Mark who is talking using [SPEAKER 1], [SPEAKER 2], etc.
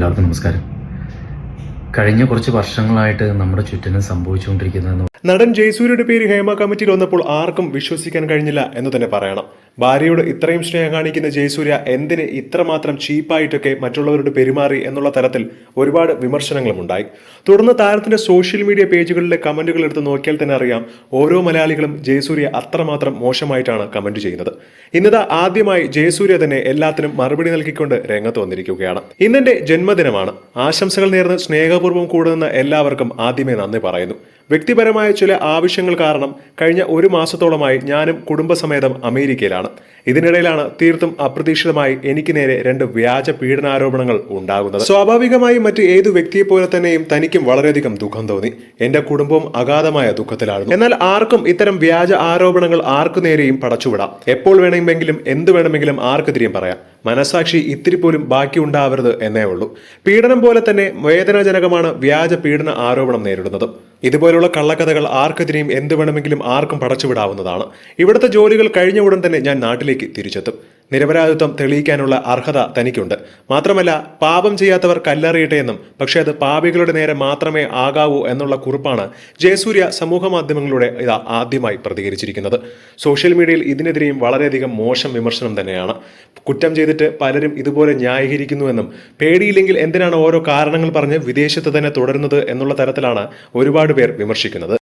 [SPEAKER 1] എല്ലാവർക്കും നമസ്കാരം. കഴിഞ്ഞ കുറച്ച് വർഷങ്ങളായിട്ട് നമ്മുടെ ചുറ്റിനും സംഭവിച്ചുകൊണ്ടിരിക്കുന്നതെന്ന്
[SPEAKER 2] നടൻ ജയസൂര്യയുടെ പേര് ഹേമ കമ്മിറ്റിയിൽ വന്നപ്പോൾ ആർക്കും വിശ്വസിക്കാൻ കഴിഞ്ഞില്ല എന്ന് തന്നെ പറയണം. ഭാര്യയോട് ഇത്രയും സ്നേഹം കാണിക്കുന്ന ജയസൂര്യ എന്തിന് ഇത്രമാത്രം ചീപ്പായിട്ടൊക്കെ മറ്റുള്ളവരോട് പെരുമാറി എന്നുള്ള തരത്തിൽ ഒരുപാട് വിമർശനങ്ങളും ഉണ്ടായി. തുടർന്ന് താരത്തിന്റെ സോഷ്യൽ മീഡിയ പേജുകളിലെ കമന്റുകൾ എടുത്ത് നോക്കിയാൽ തന്നെ അറിയാം ഓരോ മലയാളികളും ജയസൂര്യ അത്രമാത്രം മോശമായിട്ടാണ് കമന്റ് ചെയ്യുന്നത്. ഇന്നതാ ആദ്യമായി ജയസൂര്യ തന്നെ എല്ലാത്തിനും മറുപടി നൽകിക്കൊണ്ട് രംഗത്ത് വന്നിരിക്കുകയാണ്. ഇന്നെന്റെ ജന്മദിനമാണ്. ആശംസകൾ നേർന്ന് സ്നേഹപൂർവം കൂടുന്ന എല്ലാവർക്കും ആദ്യമേ നന്ദി പറയുന്നു. വ്യക്തിപരമായ ചില ആവശ്യങ്ങൾ കാരണം കഴിഞ്ഞ ഒരു മാസത്തോളമായി ഞാനും കുടുംബസമേതം അമേരിക്കയിലാണ്. ഇതിനിടയിലാണ് തീർത്തും അപ്രതീക്ഷിതമായി എനിക്ക് നേരെ രണ്ട് വ്യാജ പീഡനാരോപണങ്ങൾ ഉണ്ടാകുന്നത്. സ്വാഭാവികമായി മറ്റ് ഏതു വ്യക്തിയെ പോലെ തന്നെയും തനിക്കും വളരെയധികം ദുഃഖം തോന്നി. എന്റെ കുടുംബവും അഗാധമായ ദുഃഖത്തിലായിരുന്നു. എന്നാൽ ആർക്കും ഇത്തരം വ്യാജ ആരോപണങ്ങൾ ആർക്കു നേരെയും പടച്ചുവിടാം. എപ്പോൾ വേണമെങ്കിലും എന്ത് വേണമെങ്കിലും ആർക്കെതിരെയും പറയാം. മനസാക്ഷി ഇത്തിരി പോലും ബാക്കി ഉണ്ടാവരുത് എന്നേ ഉള്ളൂ. പീഡനം പോലെ തന്നെ വേദനാജനകമാണ് വ്യാജ പീഡന ആരോപണം നേരിടുന്നത്. ഇതുപോലുള്ള കള്ളക്കഥകൾ ആർക്കെതിരെയും എന്ത് വേണമെങ്കിലും ആർക്കും പടച്ചുവിടാവുന്നതാണ്. ഇവിടുത്തെ ജോലികൾ കഴിഞ്ഞ ഉടൻ തന്നെ ഞാൻ നാട്ടിലേക്ക് തിരിച്ചെത്തും. നിരപരാധിത്വം തെളിയിക്കാനുള്ള അർഹത തനിക്കുണ്ട്. മാത്രമല്ല പാപം ചെയ്യാത്തവർ കല്ലെറിയട്ടെ എന്നും പക്ഷേ അത് പാപികളുടെ നേരെ മാത്രമേ ആകാവൂ എന്നുള്ള കുറിപ്പാണ് ജയസൂര്യ സമൂഹ മാധ്യമങ്ങളിലൂടെ ഇതാ ആദ്യമായി പ്രതികരിച്ചിരിക്കുന്നത്. സോഷ്യൽ മീഡിയയിൽ ഇതിനെതിരെയും വളരെയധികം മോശം വിമർശനം തന്നെയാണ്. കുറ്റം ചെയ്തിട്ട് പലരും ഇതുപോലെ ന്യായീകരിക്കുന്നുവെന്നും പേടിയില്ലെങ്കിൽ എന്തിനാണ് ഓരോ കാരണങ്ങൾ പറഞ്ഞ് വിദേശത്ത് തന്നെ തുടരുന്നത് എന്നുള്ള തരത്തിലാണ് ഒരുപാട് പേർ വിമർശിക്കുന്നത്.